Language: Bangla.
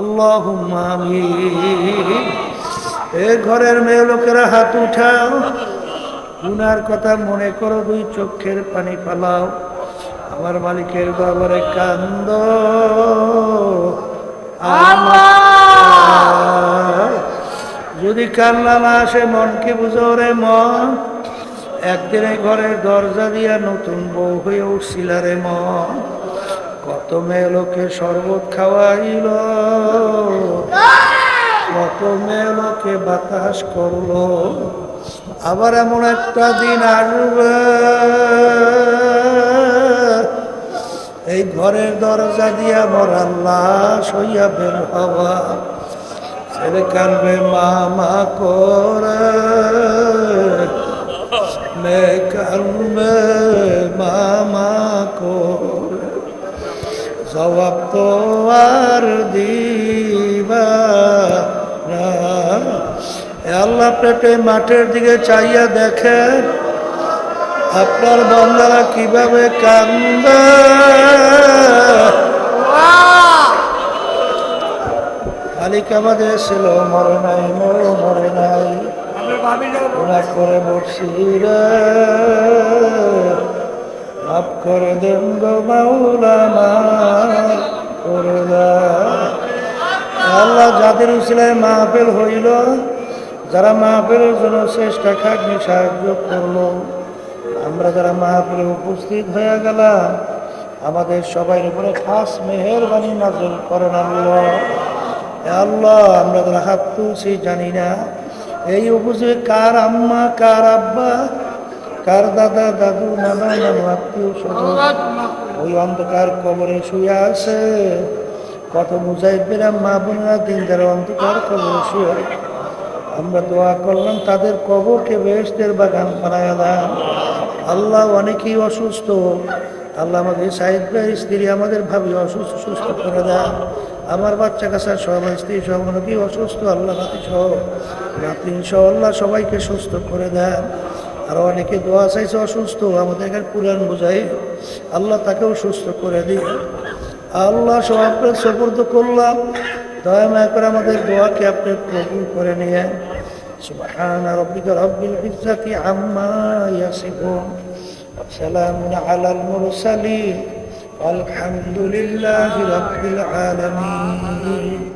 আল্লাহ এ ঘরের মেয়ে লোকেরা হাত উঠাও। গুনার কথা মনে করো, দুই চোখের পানি ফালাও। আমার মালিকের বাবারে কান্দ। যদি কান্না না আসে মনকে বুঝো রে মন? একদিন ঘরের দরজা দিয়া নতুন বউ হয়ে উঠছিল রে মন। কত মেয়ে লোকে শরবত খাওয়াইল। কত মেয়ে লোকে বাতাস করল। আবার এমন একটা দিন আসবে। এই ঘরের দরজা দিয়া আমার আল্লাহ সইয়া বের হওয়া। ছেলে কানবে মামা করে। মে কানবে মামা করে। জবাব তো আর দিবা আল্লাহ পেটে মাঠের দিকে চাইয়া দেখে আপনার বন্দারা কীভাবে কান্দে। মালিক আমাদের ছিল মরে নাই মরে মরে নাই। করে বসি রে। করে দেন আল্লাহ যাদের উসিলায় মাহফিল হইল, যারা মাহফিলের জন্য চেষ্টা খাটনি সাহায্য করল, আমরা যারা মাহফিলে উপস্থিত হয়ে গেলাম, আমাদের সবাই উপরে খাস মেহেরবানি নাজল করেন আল্লাহ। আল্লাহ, আমরা যারা হাত তুলছি জানি না, এই উপস্থিত কার আম্মা, কার আব্বা কার দাদা, দাদু, নানা, নানু, আত্মীয় স্বজন, ওই অন্ধকার কবরে শুয়ে আছে। কত মুজাহিদেরা মা বোনেরা দিন যারা অন্ধকার কবরে শুয়ে আমরা দোয়া করলাম, তাদের কবরকে বেহেস্তের বাগান বানায় দেন আল্লাহ অনেকেই অসুস্থ। আল্লাহ আমাদের সাহিদ ভাই, স্ত্রী আমাদের ভাবি অসুস্থ, সুস্থ করে দেন আমার বাচ্চা কাছা সব, স্ত্রী সব, অনেকেই অসুস্থ, আল্লাহ নাতি সহ নাতি সহ আল্লাহ সবাইকে সুস্থ করে দেন আর অনেকে দোয়া চাইছে অসুস্থ আমাদের এখানে পুরাণ বোঝাই আল্লাহ তাকেও সুস্থ করে দিয়ে আল্লাহ সব আপনার সফর্দ করলাম দয়া মায়া করে আমাদের দোয়াকে আপনি কবুল করে নিয়ে سبحان ربك رب العزة عما يصفون وسلام على المرسلين والحمد لله رب العالمين